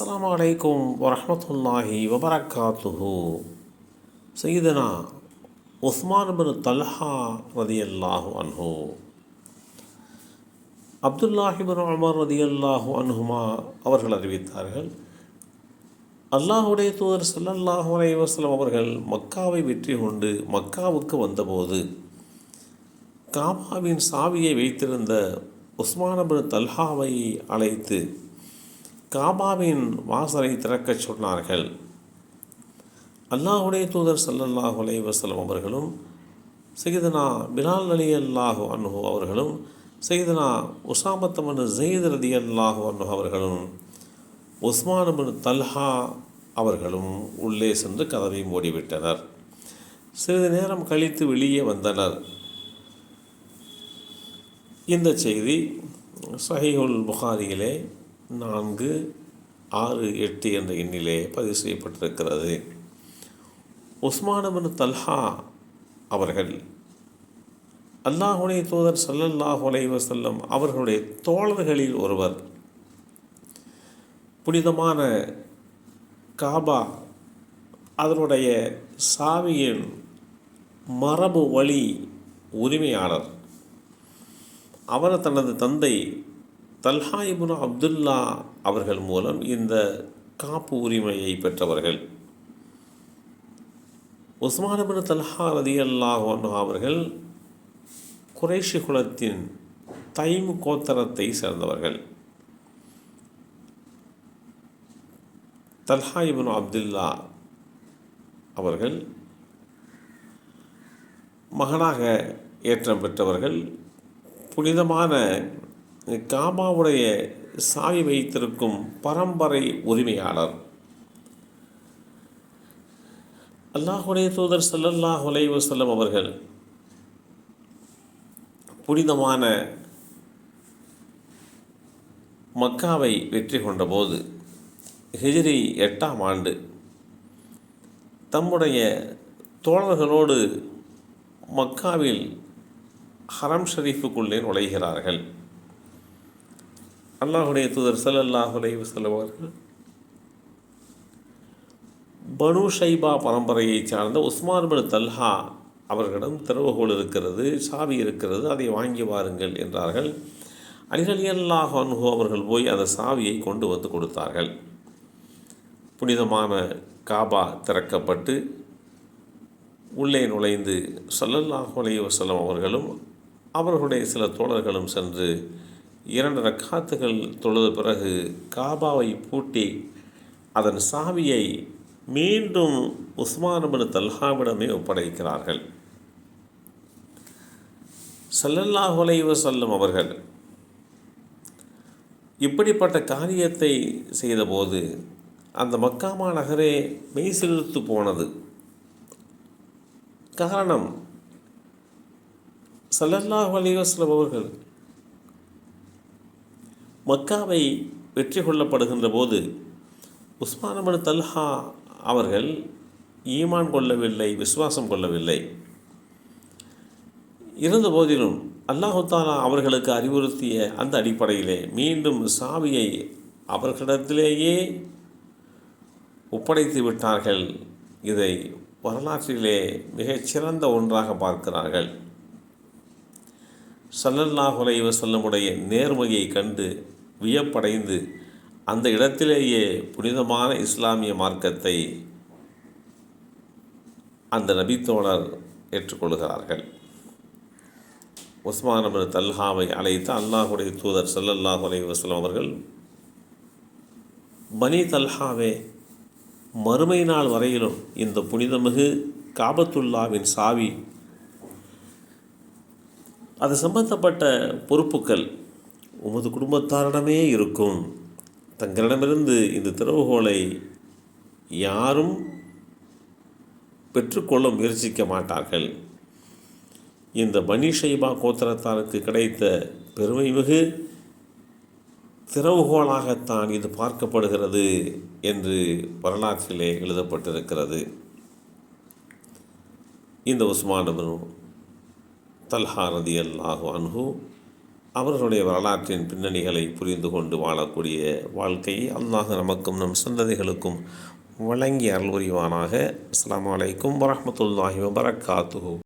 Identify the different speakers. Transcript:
Speaker 1: அஸ்லாம் வலைக்கும் வரமத்துல்லாஹி வபரகாத்துஹு. சைதனா உஸ்மான் பின் தல்ஹா ரதி அல்லாஹு அன்ஹு. அப்துல்லாஹிபின் அமர் ரதி அல்லாஹு அன்ஹுமா அவர்கள் அறிவித்தார்கள் அல்லாஹுடைய தூதர் சல்லல்லாஹு அலை வஸ்லம் அவர்கள் மக்காவை வெற்றி கொண்டு மக்காவுக்கு வந்தபோது காபாவின் சாவியை வைத்திருந்த உஸ்மான உஸ்மானபின் தல்ஹாவை அழைத்து காபாவின் வாசலை திறக்கச் சொன்னார்கள். அல்லாஹுடைய தூதர் ஸல்லல்லாஹு அலைவசலம் அவர்களும் சையதுனா பிலால் அலி அல்லாஹு அன்ஹு அவர்களும் சையதுனா உசாமத்தமனு ஜெயித் ரதி அல்லாஹு அன்ஹு அவர்களும் உஸ்மான் தல்ஹா அவர்களும் உள்ளே சென்று கதவை மூடிவிட்டனர். சிறிது நேரம் கழித்து வெளியே வந்தனர். இந்த செய்தி சஹிஹுல் புகாரியிலே நான்கு ஆறு எட்டு என்ற எண்ணிலே பதிவு செய்யப்பட்டிருக்கிறது. உஸ்மானபின் தல்ஹா அவர்கள் அல்லாஹுடைய தூதர் சல்லல்லாஹு அலைஹி அவர்களுடைய தோழர்களில் ஒருவர். புனிதமான காபா அதனுடைய சாவியின் மரபு வழி உரிமையாளர். அவர் தனது தந்தை தல்ஹா அப்துல்லா அவர்கள் மூலம் இந்த காப்பு உரிமையை பெற்றவர்கள். உஸ்மானபின் தல்ஹா ரதி அல்லாஹ் அவர்கள் குறைஷி குலத்தின் தைம் கோத்தரத்தை சேர்ந்தவர்கள். தல்ஹா அப்துல்லா அவர்கள் மகனாக ஏற்றம் பெற்றவர்கள். புனிதமான காபாவுடைய சாவி வைத்திருக்கும் பரம்பரை உரிமையாளர். அல்லாஹுடைய தூதர் சல்லல்லாஹ் செல்லும் அவர்கள் புனிதமான மக்காவை வெற்றி கொண்டபோது ஹிஜிரி எட்டாம் ஆண்டு தம்முடைய தோழர்களோடு மக்காவில் ஹரம் ஷரீஃபுக்குள்ளே நுழைகிறார்கள். அல்லாஹுடைய தூதர் சல்லல்லாஹ் வசல்லம் அவர்கள் பனு ஷைபா பரம்பரையை சார்ந்த உஸ்மான் தல்ஹா அவர்களிடம் திறவுகோல் இருக்கிறது சாவி இருக்கிறது அதை வாங்கி வாருங்கள் என்றார்கள். அலிகலி அல்லாஹ் அன்ஹு அவர்கள் போய் அந்த சாவியை கொண்டு வந்து கொடுத்தார்கள். புனிதமான காபா திறக்கப்பட்டு உள்ளே நுழைந்து சல்லல்லாஹ் அலைய வசலம் அவர்களும் அவர்களுடைய சில தோழர்களும் சென்று இரண்டு ரக்காத்துகள் தொழுத பிறகு காபாவை பூட்டி அதன் சாவியை மீண்டும் உஸ்மானபின் தல்ஹாவிடமே ஒப்படைக்கிறார்கள். சல்லல்லாஹ் உலைவ செல்லும் அவர்கள் இப்படிப்பட்ட காரியத்தை செய்தபோது அந்த மக்காமா நகரே மெய் செலுத்து போனது. காரணம் சல்லல்லாஹ் அலைஹி வஸல்லம் அவர்கள் மக்காவை வெற்றி கொள்ளப்படுகின்ற போது உஸ்மானமன் தல்ஹா அவர்கள் ஈமான் கொள்ளவில்லை விசுவாசம் கொள்ளவில்லை. இருந்த போதிலும் அல்லாஹு தாலா அவர்களுக்கு அறிவுறுத்திய அந்த அடிப்படையிலே மீண்டும் சாவியை அவர்களிடத்திலேயே ஒப்படைத்து விட்டார்கள். இதை வரலாற்றிலே மிகச்சிறந்த ஒன்றாக பார்க்கிறார்கள். சல்லல்லாஹ் உலைவ செல்லமுடைய நேர்மையை கண்டு வியப்படைந்து அந்த இடத்திலேயே புனிதமான இஸ்லாமிய மார்க்கத்தை அந்த நபித்தோழர் ஏற்றுக்கொள்கிறார்கள். உஸ்மான் தல்ஹாவை அழைத்து அல்லாஹுடைய தூதர் சல்லல்லாஹ் அலி வஸ்லம் அவர்கள் பனி தல்ஹாவே மறுமை நாள் வரையிலும் இந்த புனிதமிகு காபத்துல்லாவின் சாவி அது சம்பந்தப்பட்ட பொறுப்புகள் உமது குடும்பத்தாரிடமே இருக்கும். தங்களிடமிருந்து இந்த திறவுகோலை யாரும் பெற்றுக்கொள்ள முயற்சிக்க மாட்டார்கள். இந்த பனிஷைபா கோத்திரத்தாருக்கு கிடைத்த பெருமை மிகு திறவுகோலாகத்தான் இது பார்க்கப்படுகிறது என்று வரலாற்றிலே எழுதப்பட்டிருக்கிறது. இந்த உஸ்மான் தல்ஹா ரதி அல்லாஹு அன்ஹு அவர்களுடைய வரலாற்றின் பின்னணிகளை புரிந்து கொண்டு வாழக்கூடிய வாழ்க்கையை அல்லாஹ் நமக்கும் நம் சந்ததிகளுக்கும் வழங்கி அருள் புரிவானாக. அஸ்லாம் அலைக்கும் வரமத்துல்லாஹி வபரகாத்துஹு